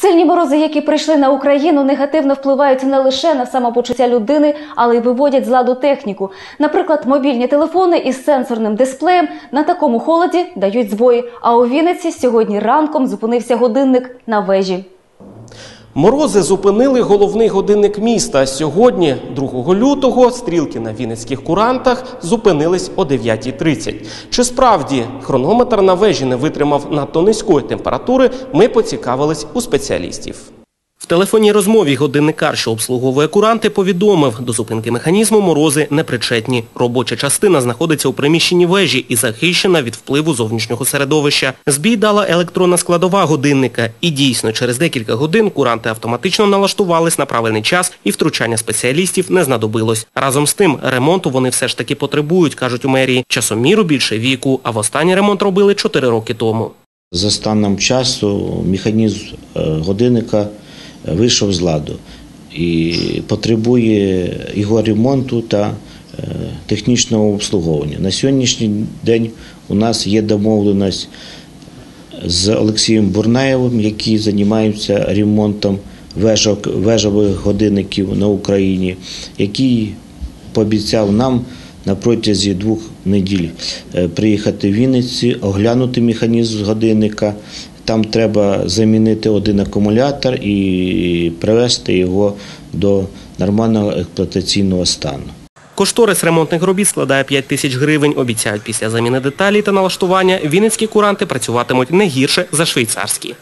Сильні морози, які прийшли на Україну, негативно впливають не лише на самопочуття людини, але й виводять з ладу техніку. Наприклад, мобільні телефони із сенсорним дисплеєм на такому холоді дають збої. А у Вінниці сьогодні ранком зупинився годинник на вежі. Морози зупинили головний годинник міста. Сьогодні, 2 лютого, стрілки на вінницьких курантах зупинились о 9.30. Чи справді хронометр на вежі не витримав надто низької температури, ми поцікавились у спеціалістів. Телефонній розмові годинникар, що обслуговує куранти, повідомив, до зупинки механізму морози непричетні. Робоча частина знаходиться у приміщенні вежі і захищена від впливу зовнішнього середовища. Збій дала електронна складова годинника. І дійсно, через декілька годин куранти автоматично налаштувались на правильний час і втручання спеціалістів не знадобилось. Разом з тим, ремонту вони все ж таки потребують, кажуть у мерії. Часоміру більше віку, а в останній ремонт робили 4 роки тому. За станом часу механізм е, годинника вийшов з ладу і потребує його ремонту та е, технічного обслуговування. На сьогоднішній день у нас є домовленість з Олексієм Бурнаєвим, який займається ремонтом вежок, вежових годинників на Україні, який пообіцяв нам на протязі двох неділь е, приїхати в Вінниці, оглянути механізм годинника. Там треба замінити один акумулятор і привести його до нормального експлуатаційного стану. Кошторис ремонтних робіт складає 5 тисяч гривень. Обіцяють, після заміни деталей та налаштування вінницькі куранти працюватимуть не гірше за швейцарські.